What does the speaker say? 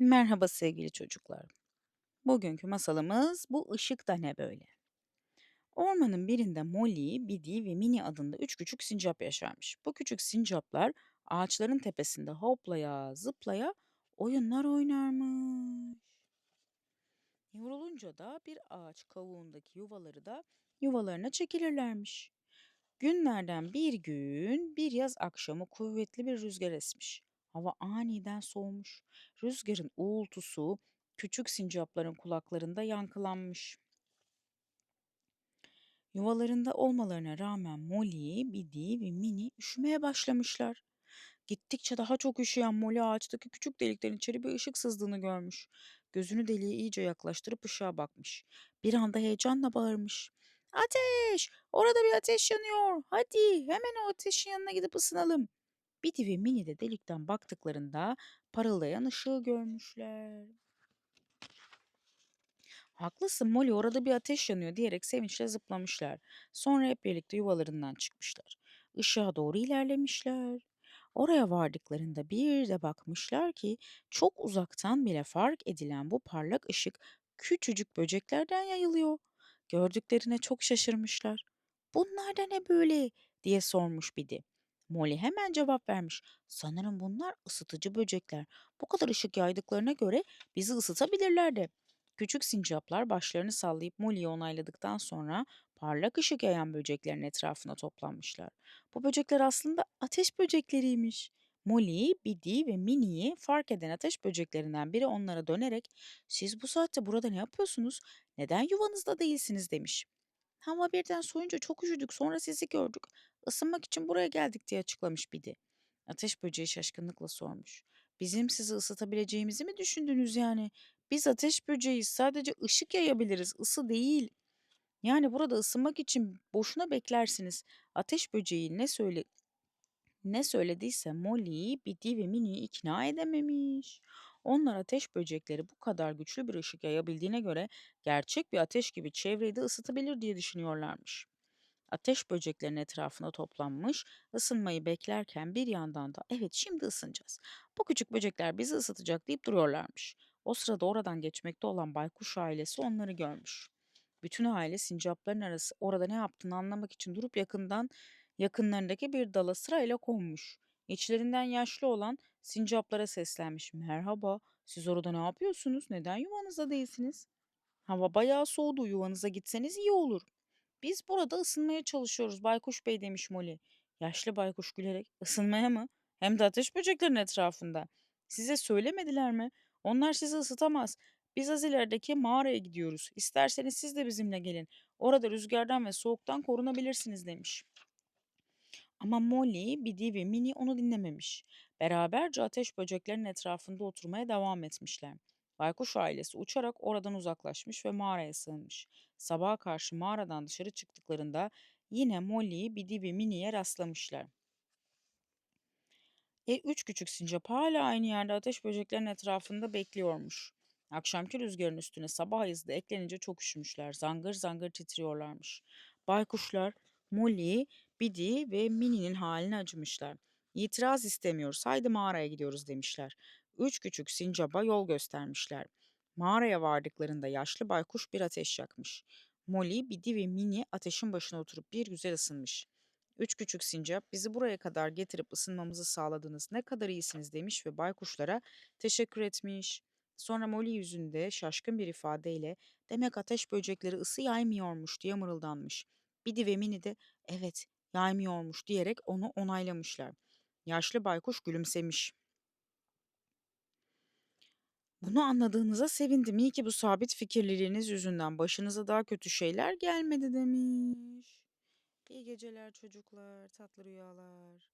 Merhaba sevgili çocuklar. Bugünkü masalımız bu ışık da ne böyle? Ormanın birinde Molly, Bidi ve Mini adında üç küçük sincap yaşarmış. Bu küçük sincaplar ağaçların tepesinde hoplaya zıplaya oyunlar oynarmış. Yorulunca da bir ağaç kavuğundaki yuvaları da yuvalarına çekilirlermiş. Günlerden bir gün bir yaz akşamı kuvvetli bir rüzgar esmiş. Hava aniden soğumuş. Rüzgarın uğultusu küçük sincapların kulaklarında yankılanmış. Yuvalarında olmalarına rağmen Molly, Bidi ve Mini üşümeye başlamışlar. Gittikçe daha çok üşüyen Molly ağaçtaki küçük delikten içeri bir ışık sızdığını görmüş. Gözünü deliğe iyice yaklaştırıp ışığa bakmış. Bir anda heyecanla bağırmış. Ateş! Orada bir ateş yanıyor. Hadi hemen o ateşin yanına gidip ısınalım. Bidi ve Mini de delikten baktıklarında parıldayan ışığı görmüşler. Haklısın Molly orada bir ateş yanıyor diyerek sevinçle zıplamışlar. Sonra hep birlikte yuvalarından çıkmışlar. Işığa doğru ilerlemişler. Oraya vardıklarında bir de bakmışlar ki çok uzaktan bile fark edilen bu parlak ışık küçücük böceklerden yayılıyor. Gördüklerine çok şaşırmışlar. Bunlar da ne böyle diye sormuş biri. Molly hemen cevap vermiş. Sanırım bunlar ısıtıcı böcekler. Bu kadar ışık yaydıklarına göre bizi ısıtabilirler de. Küçük sincaplar başlarını sallayıp Molly'yi onayladıktan sonra parlak ışık yayan böceklerin etrafına toplanmışlar. Bu böcekler aslında ateş böcekleriymiş. Molly, Bidi ve Minnie'yi fark eden ateş böceklerinden biri onlara dönerek "Siz bu saatte burada ne yapıyorsunuz? Neden yuvanızda değilsiniz?" demiş. Hava birden soğuyunca çok üşüdük sonra sizi gördük. Isınmak için buraya geldik diye açıklamış Bidi. Ateş böceği şaşkınlıkla sormuş. Bizim sizi ısıtabileceğimizi mi düşündünüz yani? Biz ateş böceğiyiz. Sadece ışık yayabiliriz, ısı değil. Yani burada ısınmak için boşuna beklersiniz. Ateş böceği ne söyle ne söylediyse Molly, Bidi ve Minnie'yi ikna edememiş. Onlar ateş böcekleri bu kadar güçlü bir ışık yayabildiğine göre gerçek bir ateş gibi çevreyi de ısıtabilir diye düşünüyorlarmış. Ateş böceklerin etrafına toplanmış, ısınmayı beklerken bir yandan da evet şimdi ısınacağız. Bu küçük böcekler bizi ısıtacak deyip duruyorlarmış. O sırada oradan geçmekte olan baykuş ailesi onları görmüş. Bütün aile sincapların arası orada ne yaptığını anlamak için durup yakından yakınlarındaki bir dala sırayla konmuş. İçlerinden yaşlı olan sincaplara seslenmiş. Merhaba, siz orada ne yapıyorsunuz? Neden yuvanızda değilsiniz? Hava bayağı soğudu, yuvanıza gitseniz iyi olur. Biz burada ısınmaya çalışıyoruz Baykuş Bey demiş Molly. Yaşlı baykuş gülerek ısınmaya mı? Hem de ateş böceklerin etrafında. Size söylemediler mi? Onlar sizi ısıtamaz. Biz az ilerideki mağaraya gidiyoruz. İsterseniz siz de bizimle gelin. Orada rüzgardan ve soğuktan korunabilirsiniz demiş. Ama Molly, Bidi ve Minnie onu dinlememiş. Beraberce ateş böceklerin etrafında oturmaya devam etmişler. Baykuş ailesi uçarak oradan uzaklaşmış ve mağaraya sığınmış. Sabaha karşı mağaradan dışarı çıktıklarında yine Molly, Bidi ve Minnie'ye rastlamışlar. E üç küçük sincap hala aynı yerde ateş böceklerin etrafında bekliyormuş. Akşamki rüzgarın üstüne sabah ayızı eklenince çok üşümüşler. Zangır zangır titriyorlarmış. Baykuşlar Molly, Bidi ve Minnie'nin haline acımışlar. İtiraz istemiyoruz, haydi mağaraya gidiyoruz demişler. Üç küçük sincaba yol göstermişler. Mağaraya vardıklarında yaşlı baykuş bir ateş yakmış. Molly, Bidi ve Minnie ateşin başına oturup bir güzel ısınmış. Üç küçük sincap bizi buraya kadar getirip ısınmamızı sağladınız ne kadar iyisiniz demiş ve baykuşlara teşekkür etmiş. Sonra Molly yüzünde şaşkın bir ifadeyle demek ateş böcekleri ısı yaymıyormuş diye mırıldanmış. Bidi ve Mini de evet yaymıyormuş diyerek onu onaylamışlar. Yaşlı baykuş gülümsemiş. Bunu anladığınıza sevindim. İyi ki bu sabit fikirliliğiniz yüzünden başınıza daha kötü şeyler gelmedi demiş. İyi geceler çocuklar, tatlı rüyalar.